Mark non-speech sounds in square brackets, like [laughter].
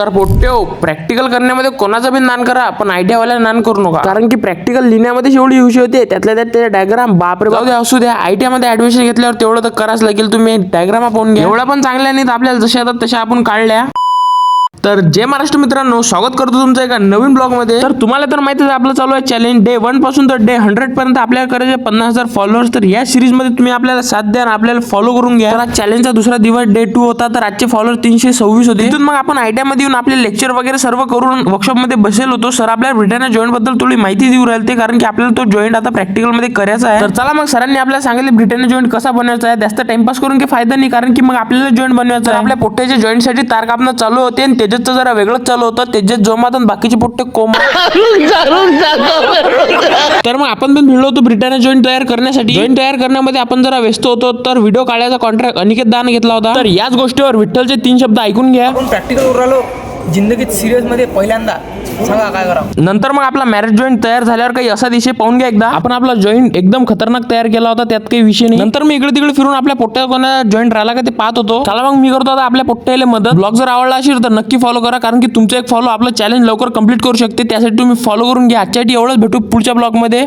तर पोट्यो प्रॅक्टिकल करण्यामध्ये कोणाचा बी नान करा पण आयडियावाल्या नान करू नका. कारण की प्रॅक्टिकल लिहिण्यामध्ये एवढी विषय होते त्यातल्या त्यात ते डायग्राम बापरे जाऊ द्या असू द्या. आयटी मध्ये ऍडमिशन घेतल्यावर तेवढं तर कराच लागेल तुम्ही डायग्राम पाहून घ्या. एवढ्या पण चांगल्या नाहीत आपल्याला जशा येतात तशा आपण काढल्या. तर जय महाराष्ट्र मित्रांनो स्वागत करतो तुमचं एका नवीन ब्लॉगमध्ये. तर तुम्हाला तर माहितीच आहे आपलं चालू आहे चॅलेंज डे वनपासून तर डे हंड्रेड पर्यंत आपल्याला करायचे पन्नास हजार फॉलोअर्स तर या सिरीजमध्ये तुम्ही आपल्याला साथ द्या आणि आपल्याला फॉलो करून घ्या. तर चॅलेंजचा दुसरा दिवस डे टू होता तर आजचे फॉलोअर तीनशे सव्वीस होते. तिथून मग आपण आयडिया मध्ये येऊन आपले लेक्चर वगैरे सर्व करून वर्कशॉपमध्ये बसेल होतो. सर आपल्याला ब्रिटनच्या जॉईंटबद्दल थोडी माहिती देऊ राहिले ते कारण की आपल्याला तो जॉईंट आता प्रॅक्टिकलमध्ये करायचा आहे. तर चला मग सरांनी आपल्याला सांगितले ब्रिटन जॉईंट कसा बनवायचा आहे. जास्त टाइमपास करून काही फायदा नाही कारण की मग आपल्याला जॉईंट बनवायचा आहे. आपल्या पोट्याच्या जॉईंटसाठी तार कापणं चालू होते आणि त्याच्यात जरा वेगळंच चालू होतं. त्याच्यात जोमात आणि बाकीचे पोट्टे कोम [laughs] तर मग आपण पण भिडलो होतो ब्रिटन जॉईंट तयार करण्यासाठी. जॉईंट तयार करण्यामध्ये आपण जरा व्यस्त होतो तर व्हिडिओ काढायचा कॉन्ट्रॅक्ट अनिकेत दान घेतला होता. तर याच गोष्टीवर विठ्ठलचे तीन शब्द ऐकून घ्या. आपण प्रॅक्टिकल राहिलो जिंदगीत सिरियसमध्ये पहिल्यांदा. सांगा काय करा नंतर मग आपला मॅरेज जॉईंट तयार झाल्यावर काही असा दिशे पाहून घ्या एकदा. आपण आपला जॉईंट एकदम खतरनाक तयार केला होता त्यात काही विषय नाही. नंतर मी इकडे तिकडे फिरून आपल्या पोट्ट्या कोणा जॉईंट राहिला का ते पाहत होतो. चला मग मी करतो आता आपल्या पोट्ट्याला मदत. ब्लॉग जर आवडला असेल तर नक्की फॉलो करा कारण की तुमचं एक फॉलो आपलं चॅलेंज लवकर कंप्लीट करू शकते. त्यासाठी तुम्ही फॉलो करून घ्या. आजच्यासाठी एवढंच. भेटू पुढच्या ब्लॉगमध्ये.